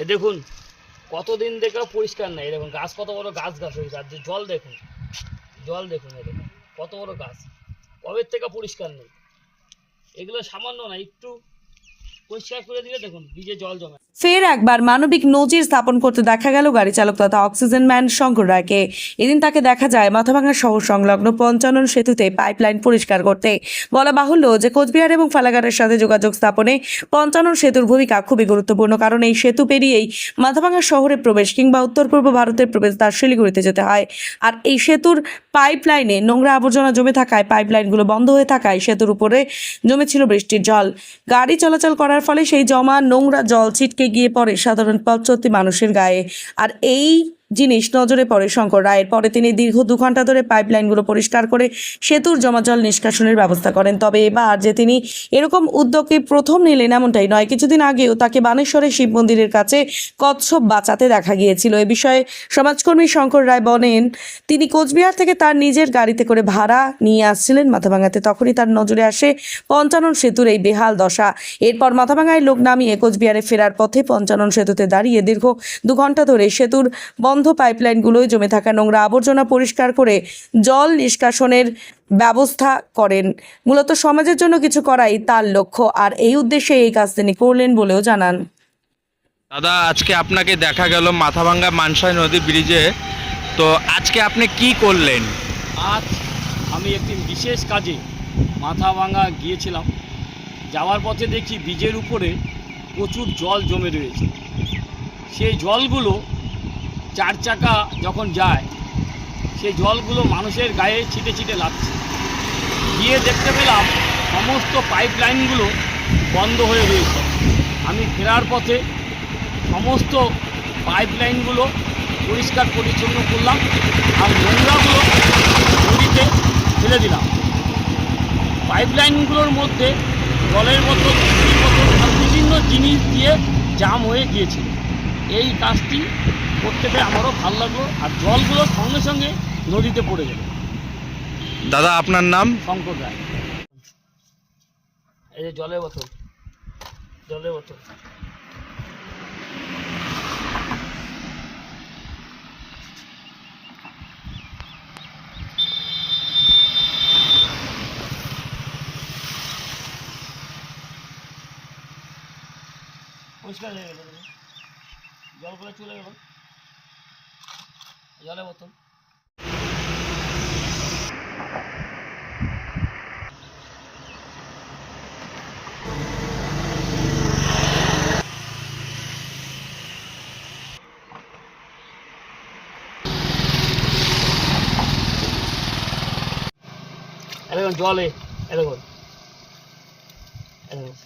এই দেখুন, কতদিন দেখে পরিষ্কার নাই। দেখুন, গাছ কত বড় গাছ গাছ হয়েছে। আর জল দেখুন জল দেখুন দেখুন, কত বড় গাছ। কবের থেকে পরিষ্কার নেই? এগুলো সামান্য না, একটু ফের একবার মানবিক নজির স্থাপন করতে দেখা গেল গাড়ি চালক তথা অক্সিজেন ম্যান শঙ্কর রায়কে। এদিন তাকে দেখা যায় মাথাভাঙা শহর সংলগ্ন পঞ্চানন সেতুতে পাইপলাইন পরিষ্কার করতে। বলা বাহুল্য যে কোচবিহার এবং ফালাঘাটের সাথে যোগাযোগ স্থাপনে পঞ্চানন সেতুর ভূমিকা খুবই গুরুত্বপূর্ণ, কারণ এই সেতু পেরিয়েই মাথাভাঙা শহরে প্রবেশ কিংবা উত্তর পূর্ব ভারতের প্রবেশ তার শিলিগুড়িতে যেতে হয়। আর এই সেতুর পাইপলাইনে নোংরা আবর্জনা জমে থাকায় পাইপলাইনগুলো বন্ধ হয়ে থাকায় সেতুর উপরে জমেছিল বৃষ্টির জল। গাড়ি চলাচল করার ফলে সেই জমা নোংরা জল ছিটকে গিয়ে পড়ে সাধারণ পথচলতি মানুষের গায়ে। আর এই জিনিস নজরে পড়ে শঙ্কর রায়ের। পরে তিনি দীর্ঘ দু ঘণ্টা ধরে পাইপলাইনগুলো পরিষ্কার করে সেতুর জমা জল নিষ্কাশনের ব্যবস্থা করেন। তবে এবার যে তিনি এরকম উদ্যোগে প্রথম নিলেন এমনটাই নয়। কিছুদিন আগেও তাকে বানেশ্বরের শিব মন্দিরের কাছে কচ্ছপ বাঁচাতে দেখা গিয়েছিল। এ বিষয়ে সমাজকর্মী শঙ্কর রায় বলেন, তিনি কোচবিহার থেকে তার নিজের গাড়িতে করে ভাড়া নিয়ে আসছিলেন মাথাভাঙাতে। তখনই তার নজরে আসে পঞ্চানন সেতুর এই বেহাল দশা। এরপর মাথাভাঙায় লোক নামিয়ে কোচবিহারে ফেরার পথে পঞ্চানন সেতুতে দাঁড়িয়ে দীর্ঘ দু ঘণ্টা ধরে সেতুর বন্ধ পাইপলাইনগুলোয় জমে থাকা নোংরা আবর্জনা পরিষ্কার করে জল নিষ্কাশনের ব্যবস্থা করেন। মূলত সমাজের জন্য কিছু করাই তার লক্ষ্য আর এই উদ্দেশ্যে এই কাজ তিনি করলেন বলেও জানান। দাদা আজকে আপনাকে দেখা গেল মাথাভাঙ্গা মানসাই নদী ব্রিজে। তো আজকে আপনি কি করলেন? আজ আমি একটি বিশেষ কাজে মাথা ভাঙা গিয়েছিলাম। যাওয়ার পথে দেখি বীজের উপরে প্রচুর জল জমে রয়েছে। সেই জলগুলো চার চাকা যখন যায়, সেই জলগুলো মানুষের গায়ে ছিটে ছিটে লাগছে। গিয়ে দেখতে পেলাম সমস্ত পাইপ লাইনগুলো বন্ধ হয়ে রয়েছে আমি ফেরার পথে সমস্ত পাইপ লাইনগুলো পরিষ্কার পরিচ্ছন্ন করলাম আর নোংরাগুলো নদীতে ফেলে দিলাম। পাইপ লাইনগুলোর মধ্যে জলের বোতল আর বিভিন্ন জিনিস দিয়ে জাম হয়ে গিয়েছিল। এই কাজটি করতে পেরে আমারও ভালো লাগল আর জলগুলো সঙ্গে সঙ্গে নদীতে পড়ে গেল। দাদা আপনার নাম? শঙ্কর রায়। এই যে জলের বোতল জলের বোতল। পরিষ্কার হয়ে গেল। জলগুলো চলে গেল। জলের বোতল জলে এরকম এরকম